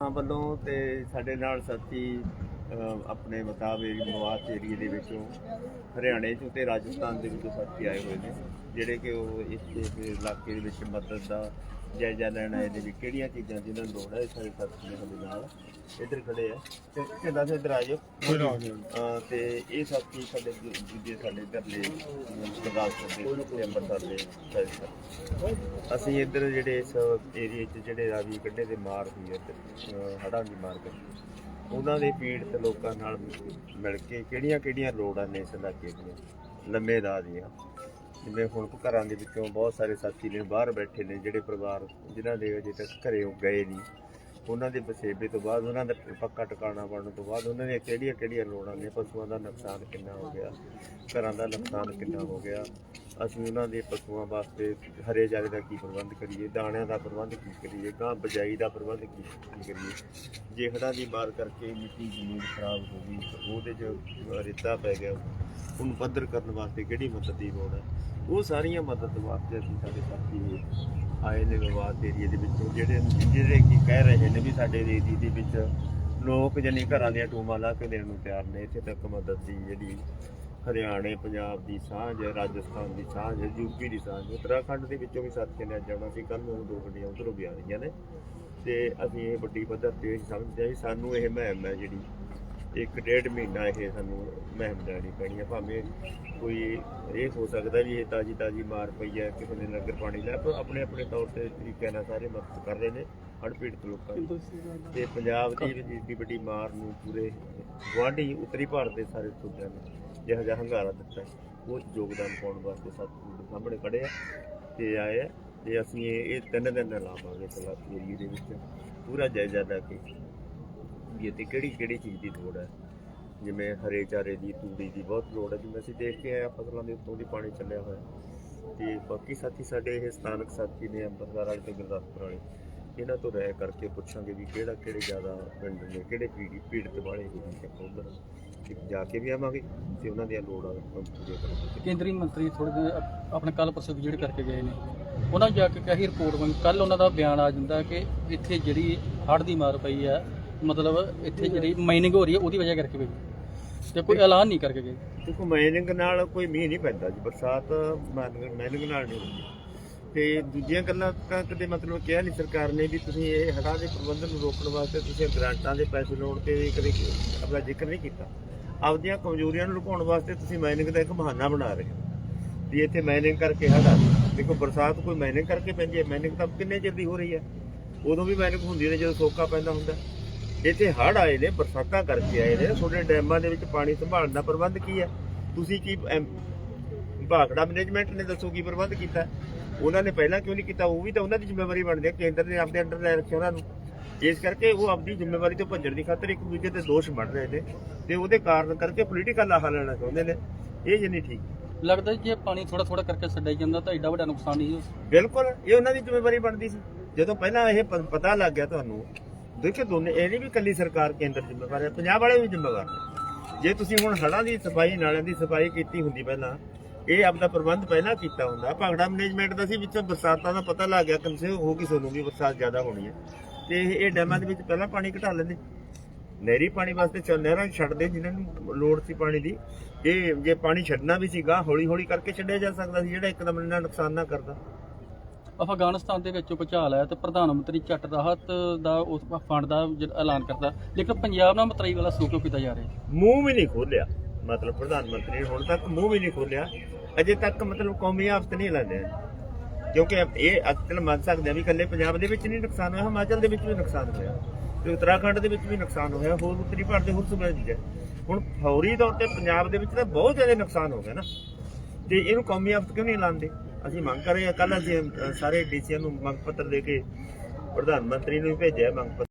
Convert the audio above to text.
ਵੱਲੋਂ ਤੇ ਸਾਡੇ ਨਾਲ ਸਾਥੀ ਆਪਣੇ ਮੁਤਾਬਿਕ ਮਵਾਦ ਏਰੀਏ ਦੇ ਵਿੱਚੋਂ ਹਰਿਆਣੇ ਚੋਂ ਤੇ ਰਾਜਸਥਾਨ ਦੇ ਵਿੱਚੋਂ ਸਾਥੀ ਆਏ ਹੋਏ ਨੇ। ਜਿਹੜੇ ਕਿ ਉਹ ਇਸ ਦੇ ਇਲਾਕੇ ਦੇ ਵਿੱਚ ਮਦਦ ਦਾ ਜਾਇਜ਼ਾ ਲੈਣ ਆਏ ਨੇ ਵੀ ਕਿਹੜੀਆਂ ਚੀਜ਼ਾਂ ਜਿਨ੍ਹਾਂ ਨੂੰ ਲੋੜ ਹੈ ਇਹ ਸਾਰੇ ਸਾਥੀ ਨੇ ਸਾਡੇ ਨਾਲ। ਇੱਧਰ ਖੜੇ ਆ। ਤੇ ਕਿੰਨਾ ਸੇ ਇੱਧਰ ਆਜੋ ਤੇ ਇਹ ਸਾਥੀ ਸਾਡੇ ਦੂ- ਦੂਜੇ ਸਾਡੇ ਇੱਧਰਲੇ ਗੁਰਦਾਸਪੁਰ ਦੇ ਅੰਮ੍ਰਿਤਸਰ ਦੇ। ਅਸੀਂ ਇੱਧਰ ਜਿਹੜੇ ਇਸ ਏਰੀਏ 'ਚ ਜਿਹੜੇ ਰਾਵੀ ਕੱਢੇ ਦੇ ਮਾਰ ਹੋਈ ਹੈ ਇੱਧਰ ਹੜਾਂ ਦੀ ਮਾਰ ਕਰਕੇ ਉਹਨਾਂ ਦੇ ਪੀੜਤ ਲੋਕਾਂ ਨਾਲ ਮਿਲ ਕੇ ਕਿਹੜੀਆਂ ਕਿਹੜੀਆਂ ਲੋੜਾਂ ਨੇ ਇਸ ਇਲਾਕੇ ਦੀਆਂ? ਲੰਮੇ ਦਾ ਦੀਆਂ। ਜਿਵੇਂ ਹੁਣ ਘਰਾਂ ਦੇ ਵਿੱਚੋਂ ਬਹੁਤ ਸਾਰੇ ਸਾਥੀ ਨੇ ਬਾਹਰ ਬੈਠੇ ਨੇ, ਜਿਹੜੇ ਪਰਿਵਾਰ ਜਿਨ੍ਹਾਂ ਦੇ ਅਜੇ ਤੱਕ ਘਰੇ ਉਹ ਗਏ ਨਹੀਂ। ਉਹਨਾਂ ਦੇ ਵਸੇਬੇ ਤੋਂ ਬਾਅਦ ਉਹਨਾਂ ਦਾ ਪੱਕਾ ਟਿਕਾਣਾ ਬਣਨ ਤੋਂ ਬਾਅਦ ਉਹਨਾਂ ਦੀਆਂ ਕਿਹੜੀਆਂ ਕਿਹੜੀਆਂ ਲੋੜਾਂ ਨੇ? ਪਸ਼ੂਆਂ ਦਾ ਨੁਕਸਾਨ ਕਿੰਨਾ ਹੋ ਗਿਆ? ਘਰਾਂ ਦਾ ਨੁਕਸਾਨ ਕਿੰਨਾ ਹੋ ਗਿਆ? ਅਸੀਂ ਉਹਨਾਂ ਦੇ ਪਸ਼ੂਆਂ ਵਾਸਤੇ ਹਰੇ ਚਾਰੇ ਦਾ ਕੀ ਪ੍ਰਬੰਧ ਕਰੀਏ, ਦਾਣਿਆਂ ਦਾ ਪ੍ਰਬੰਧ ਕੀ ਕਰੀਏ, ਗਾਂ ਬਜਾਈ ਦਾ ਪ੍ਰਬੰਧ ਕੀ ਕੀ ਕਰੀਏ? ਜੇ ਹੜ੍ਹਾਂ ਦੀ ਮਾਰ ਕਰਕੇ ਮਿੱਟੀ ਜ਼ਮੀਨ ਖਰਾਬ ਹੋ ਗਈ, ਉਹਦੇ 'ਚ ਰੇਤਾ ਪੈ ਗਿਆ। ਉਹਨੂੰ ਪੱਧਰ ਕਰਨ ਵਾਸਤੇ ਕਿਹੜੀ ਮਦਦ ਦੀ ਲੋੜ ਹੈ? ਉਹ ਸਾਰੀਆਂ ਮਦਦ ਵਾਸਤੇ ਅਸੀਂ ਸਾਡੇ ਸਾਥੀ ਆਏ ਨੇ ਵਿਵਾਦ ਏਰੀਏ ਦੇ ਵਿੱਚੋਂ, ਜਿਹੜੇ ਜਿਹੜੇ ਕੀ ਕਹਿ ਰਹੇ ਨੇ ਵੀ ਸਾਡੇ ਏਰੀਏ ਦੇ ਵਿੱਚ ਲੋਕ ਜਨੀ ਘਰਾਂ ਦੀਆਂ ਟੂਮਾਂ ਲਾ ਕੇ ਦੇਣ ਨੂੰ ਤਿਆਰ ਨੇ, ਇੱਥੇ ਤੱਕ ਮਦਦ ਦੀ ਜਿਹੜੀ ਹਰਿਆਣੇ, ਪੰਜਾਬ ਦੀ ਸਾਂਝ ਹੈ ਰਾਜਸਥਾਨ ਦੀ ਸਾਂਝ ਹੈ ਯੂਪੀ ਦੀ ਸਾਂਝ, ਉੱਤਰਾਖੰਡ ਦੇ ਵਿੱਚੋਂ ਵੀ ਸਾਥੀਆਂ ਨੇ ਜਾਣਾ ਸੀ। ਕੱਲ ਨੂੰ ਦੋ ਗੱਡੀਆਂ ਉਧਰੋਂ ਵੀ ਆ ਰਹੀਆਂ ਨੇ ਤੇ ਅਸੀਂ ਇਹ ਵੱਡੀ ਪੱਧਰ ਤੇ ਸਮਝਦੇ ਹਾਂ ਵੀ ਸਾਨੂੰ ਇਹ ਮੁਹਿੰਮ ਹੈ ਜਿਹੜੀ ਇੱਕ ਡੇਢ ਮਹੀਨਾ ਇਹ ਸਾਨੂੰ ਮੁਹਿੰਮ ਲੈਣੀ ਪੈਣੀ ਹੈ। ਭਾਵੇਂ ਕੋਈ ਇਹ ਹੋ ਸਕਦਾ ਵੀ ਇਹ ਤਾਜੀ ਤਾਜੀ ਮਾਰ ਪਈ ਹੈ, ਕਿਸੇ ਨੇ ਨਗਰ ਪਾਣੀ ਲੈ, ਪਰ ਆਪਣੇ ਆਪਣੇ ਤੌਰ ਤੇ ਤਰੀਕੇ ਨਾਲ ਸਾਰੇ ਮਦਦ ਕਰ ਰਹੇ ਨੇ ਅਣਪੀੜਤ ਲੋਕਾਂ ਦੀ। ਤੇ ਪੰਜਾਬ ਦੀ ਵੀ ਵੱਡੀ ਮਾਰ ਨੂੰ ਪੂਰੇ ਗੁਆਂਢੀ ਉੱਤਰੀ ਭਾਰਤ ਦੇ ਸਾਰੇ ਸੂਬਿਆਂ ਨੇ ਜਿਹੋ ਜਿਹਾ ਹੰਗਾਰਾ ਦਿੱਤਾ ਹੈ, ਉਹ ਯੋਗਦਾਨ ਪਾਉਣ ਵਾਸਤੇ ਸਤਿਗੁਰੂ ਸਾਹਮਣੇ ਖੜੇ ਆ ਤੇ ਆਏ ਆ ਤੇ ਅਸੀਂ ਇਹ ਇਹ ਤਿੰਨ ਦਿਨ ਦਾ ਲਾਵਾਂਗੇ ਕਲਾਸ ਏਰੀਏ ਦੇ ਵਿੱਚ। ਪੂਰਾ ਜਾਇਜ਼ਾ ਲੈ ਕੇ ਵੀ ਇੱਥੇ ਕਿਹੜੀ ਕਿਹੜੀ ਚੀਜ਼ ਦੀ ਲੋੜ ਹੈ ਜਿਵੇਂ ਹਰੇ ਚਾਰੇ ਦੀ ਤੂੜੀ ਦੀ ਬਹੁਤ ਲੋੜ ਹੈ ਜਿਵੇਂ ਅਸੀਂ ਦੇਖ ਕੇ ਆਏ ਹਾਂ ਫਸਲਾਂ ਦੇ ਉੱਤੋਂ ਦੀ ਪਾਣੀ ਚੱਲਿਆ ਹੋਇਆ। ਤੇ ਬਾਕੀ ਸਾਥੀ ਸਾਡੇ ਇਹ ਸਥਾਨਕ ਸਾਥੀ ਨੇ ਅੰਮ੍ਰਿਤਸਰ ਵਾਲੇ ਤੇ ਗੁਰਦਾਸਪੁਰ ਵਾਲੇ ਇਹਨਾਂ ਤੋਂ ਰਹਿ ਕਰਕੇ ਪੁੱਛਾਂਗੇ ਵੀ ਕਿਹੜਾ ਕਿਹੜੇ ਜ਼ਿਆਦਾ ਪਿੰਡ ਨੇ ਕਿਹੜੇ ਪੀੜੀ ਪੀੜਤ ਵਾਲੇ ਨੇ ਕਿ ਉੱਧਰ। ਜਾ ਕੇ ਵੀ ਆਵਾਂਗੇ ਤੇ ਉਹਨਾਂ ਦੀਆਂ ਲੋੜਾਂ ਪੂਰੀਆਂ ਕਰਾਂਗੇ। ਕੇਂਦਰੀ ਮੰਤਰੀ ਥੋੜੇ ਦਿਨ ਅਪ- ਆਪਣੇ ਕੱਲ ਪਰਸੋਂ ਵਿਜ਼ਿਟ ਕਰਕੇ ਗਏ ਨੇ। ਉਹਨਾਂ ਜਾ ਕੇ ਕਹੀ ਰਿਪੋਰਟ ਮੰਗ ਕੱਲ ਉਹਨਾਂ ਦਾ ਬਿਆਨ ਆ ਜਾਂਦਾ ਕਿ ਇੱਥੇ ਜਿਹੜੀ ਹੜ੍ਹ ਦੀ ਮਾਰ ਪਈ ਹੈ ਮਤਲਬ ਇੱਥੇ ਜਿਹੜੀ ਮਾਈਨਿੰਗ ਹੋ ਰਹੀ ਹੈ ਉਹਦੀ ਵਜ੍ਹਾ ਕਰਕੇ ਪਈ। ਤੇ ਕੋਈ ਐਲਾਨ ਨਹੀਂ ਕਰਕੇ ਗਏ। ਦੇਖੋ ਮਾਈਨਿੰਗ ਨਾਲ ਕੋਈ ਮੀਂਹ ਨਹੀਂ ਪੈਂਦਾ ਜੀ ਬਰਸਾਤ ਮਾਈਨਿੰਗ ਨਾਲ ਨਹੀਂ ਹੁੰਦੀ। ਤੇ ਦੂਜੀਆਂ ਗੱਲਾਂ ਤਾਂ ਕਦੇ ਮਤਲਬ ਕਿਹਾ ਨਹੀਂ ਸਰਕਾਰ ਨੇ ਵੀ ਤੁਸੀਂ ਇਹ ਹੜ੍ਹਾਂ ਦੇ ਪ੍ਰਬੰਧਨ ਨੂੰ ਰੋਕਣ ਵਾਸਤੇ ਤੁਸੀਂ ਗ੍ਰਾਂਟਾਂ ਦੇ ਪੈਸੇ ਲਾਉਣ ਤੇ ਵੀ ਕਦੇ ਆਪਣਾ ਜ਼ਿਕਰ ਨਹੀਂ ਕੀਤਾ। ਆਪਦੀਆਂ ਕਮਜ਼ੋਰੀਆਂ ਨੂੰ ਲੁਕਾਉਣ ਵਾਸਤੇ ਤੁਸੀਂ ਮਾਈਨਿੰਗ ਦਾ ਇੱਕ ਬਹਾਨਾ ਬਣਾ ਰਹੇ ਹੋ। ਵੀ ਇੱਥੇ ਮਾਈਨਿੰਗ ਕਰਕੇ ਹੜ੍ਹ ਦੇਖੋ ਬਰਸਾਤ ਕੋਈ ਮਾਈਨਿੰਗ ਕਰਕੇ ਪੈਂਦੀ ਹੈ ਮਾਈਨਿੰਗ ਤਾਂ ਕਿੰਨੇ ਚਿਰ ਦੀ ਹੋ ਰਹੀ ਹੈ? ਉਦੋਂ ਵੀ ਮਾਈਨਿੰਗ ਹੁੰਦੀ ਨੇ ਜਦੋਂ ਸੋਕਾ ਪੈਂਦਾ ਹੁੰਦਾ। ਇੱਥੇ ਹੜ੍ਹ ਆਏ ਨੇ ਬਰਸਾਤਾਂ ਕਰਕੇ ਆਏ ਨੇ। ਤੁਹਾਡੇ ਡੈਮਾਂ ਦੇ ਵਿੱਚ ਪਾਣੀ ਸੰਭਾਲਣ ਦਾ ਪ੍ਰਬੰਧ ਕੀ ਹੈ? ਤੁਸੀਂ ਕੀ ਐਮ, ਭਾਖੜਾ ਮੈਨੇਜਮੈਂਟ ਨੇ ਦੱਸੋ ਕੀ ਪ੍ਰਬੰਧ ਕੀਤਾ? ਉਹਨਾਂ ਨੇ ਪਹਿਲਾਂ ਕਿਉਂ ਨਹੀਂ ਕੀਤਾ? ਉਹ ਵੀ ਤਾਂ ਉਹਨਾਂ ਦੀ ਜ਼ਿੰਮੇਵਾਰੀ ਬਣਦੀ ਹੈ ਕੇਂਦਰ ਨੇ ਆਪਣੇ ਅੰਡਰ ਲੈ ਰੱਖਿਆ ਉਹਨਾਂ ਨੂੰ। ਇਸ ਕਰਕੇ ਉਹ ਆਪਣੀ ਜ਼ਿੰਮੇਵਾਰੀ ਤੋਂ ਭੱਜਣ ਦੀ ਖਾਤਰ ਇੱਕ ਦੂਜੇ ਤੇ ਦੋਸ਼ ਬਣ ਰਹੇ ਨੇ ਤੇ ਉਹਦੇ ਕਾਰਨ ਕਰਕੇ ਪੋਲੀਟੀਕਲ ਆਹ ਲੈਣਾ ਚਾਹੁੰਦੇ ਨੇ। ਇਹ ਜੇ ਨਹੀਂ ਠੀਕ। ਲੱਗਦਾ ਜੇ ਪਾਣੀ ਥੋੜਾ ਥੋੜਾ ਕਰਕੇ ਛੱਡਿਆ ਜਾਂਦਾ ਤਾਂ ਐਡਾ ਵੱਡਾ ਨੁਕਸਾਨ ਨਹੀਂ ਹੋ ਬਿਲਕੁਲ ਇਹ ਉਹਨਾਂ ਦੀ ਜ਼ਿੰਮੇਵਾਰੀ ਬਣਦੀ ਸੀ। ਜਦੋਂ ਪਹਿਲਾਂ ਇਹ ਪਤਾ ਲੱਗ ਗਿਆ ਤੁਹਾਨੂੰ ਦੇਖੋ ਦੋਨੇ ਇਹ ਨਹੀਂ ਵੀ ਕੱਲੀ ਸਰਕਾਰ ਕੇਂਦਰ ਜ਼ਿੰਮੇਵਾਰ ਹੈ ਪੰਜਾਬ ਵਾਲੇ ਵੀ ਜ਼ਿੰਮੇਵਾਰ ਨੇ। ਜੇ ਤੁਸੀਂ ਹੁਣ ਹੜ੍ਹਾਂ ਦੀ ਸਫ਼ਾਈ ਨਾਲਿਆਂ ਦੀ ਸਫ਼ਾਈ ਕੀਤੀ ਹੁੰਦੀ ਪਹਿਲਾਂ ਇਹ ਆਪਦਾ ਪ੍ਰਬੰਧ ਪਹਿਲਾਂ ਕੀਤਾ ਹੁੰਦਾ। ਭਾਗੜਾ ਮੈਨੇਜਮੈਂਟ ਦਾ ਸੀ ਵਿੱਚੋਂ ਬਰਸਾਤਾਂ ਦਾ ਪਤਾ ਲੱਗ ਗਿਆ ਕੰਸੇ ਹੋ ਤੁਹਾਨੂੰ ਵੀ ਬਰਸਾਤ ਜ਼ਿਆਦਾ ਹੋਣੀ ਹੈ। ਤੇ ਇਹ ਇਹ ਡੈਮਾਂ ਦੇ ਵਿੱਚ ਪਹਿਲਾਂ ਪਾਣੀ ਘਟਾ ਲੈਂਦੇ। ਨਹਿਰੀ ਪਾਣੀ ਵਾਸਤੇ ਚੱਲ ਨਹਿਰਾਂ ਛੱਡਦੇ ਜਿਨ੍ਹਾਂ ਨੂੰ ਲੋੜ ਸੀ ਪਾਣੀ ਦੀ। ਇਹ ਜੇ ਪਾਣੀ ਛੱਡਣਾ ਵੀ ਸੀਗਾ ਹੌਲੀ ਹੌਲੀ ਕਰਕੇ ਛੱਡਿਆ ਜਾ ਸਕਦਾ ਸੀ ਜਿਹੜਾ ਇੱਕਦਮ ਇੰਨਾ ਨੁਕਸਾਨ ਨਾ ਕਰਦਾ। ਅਫਗਾਨਿਸਤਾਨ ਦੇ ਵਿੱਚ ਭੁਚਾਲ ਆਇਆ ਤੇ ਪ੍ਰਧਾਨ ਮੰਤਰੀ ਝੱਟ ਰਾਹਤ ਦਾ ਉਸ ਫੰਡ ਦਾ ਐਲਾਨ ਕਰਦਾ। ਲੇਕਿਨ ਪੰਜਾਬ ਨਾਲ ਮਤਰਾਈ ਵਾਲਾ ਕਿਉਂ ਕੀਤਾ ਜਾ ਰਿਹਾ? ਮੂੰਹ ਵੀ ਨਹੀਂ ਖੋਲਿਆ ਮਤਲਬ ਪ੍ਰਧਾਨ ਮੰਤਰੀ ਨੇ ਹੁਣ ਤੱਕ ਮੂੰਹ ਵੀ ਨਹੀਂ ਖੋਲਿਆ ਅਜੇ ਤੱਕ ਮਤਲਬ ਕੌਮੀ ਆਫਤ ਨਹੀਂ ਲੈਂਦੇ ਕਿਉਂਕਿ ਇਹ ਅਕਲ ਮੰਨ ਸਕਦੇ ਆ ਵੀ ਇਕੱਲੇ ਪੰਜਾਬ ਦੇ ਵਿੱਚ ਨਹੀਂ ਨੁਕਸਾਨ ਹੋਇਆ ਹਿਮਾਚਲ ਦੇ ਵਿੱਚ ਵੀ ਨੁਕਸਾਨ ਹੋਇਆ ਤੇ ਉਤਰਾਖੰਡ ਦੇ ਵਿੱਚ ਵੀ ਨੁਕਸਾਨ ਹੋਇਆ ਹੋਰ ਉੱਤਰੀ ਭਾਰਤ ਦੇ ਹੋਰ ਸੂਬਿਆਂ ਵਿੱਚ। ਹੁਣ ਫੌਰੀ ਤੌਰ ਤੇ ਪੰਜਾਬ ਦੇ ਵਿੱਚ ਤਾਂ ਬਹੁਤ ਜ਼ਿਆਦਾ ਨੁਕਸਾਨ ਹੋ ਗਿਆ ਨਾ। ਤੇ ਇਹਨੂੰ ਕੌਮੀ ਆਫਤ ਕਿਉਂ ਨਹੀਂ ਲਾਉਂਦੇ? ਅਸੀਂ ਮੰਗ ਕਰ ਰਹੇ ਹਾਂ ਕੱਲ ਅਸੀਂ ਅ, ਸਾਰੇ ਡੀਸੀਆਂ ਨੂੰ ਮੰਗ ਪੱਤਰ ਦੇ ਕੇ ਪ੍ਰਧਾਨ ਮੰਤਰੀ ਨੂੰ ਵੀ ਭੇਜਿਆ ਮੰਗ ਪੱਤਰ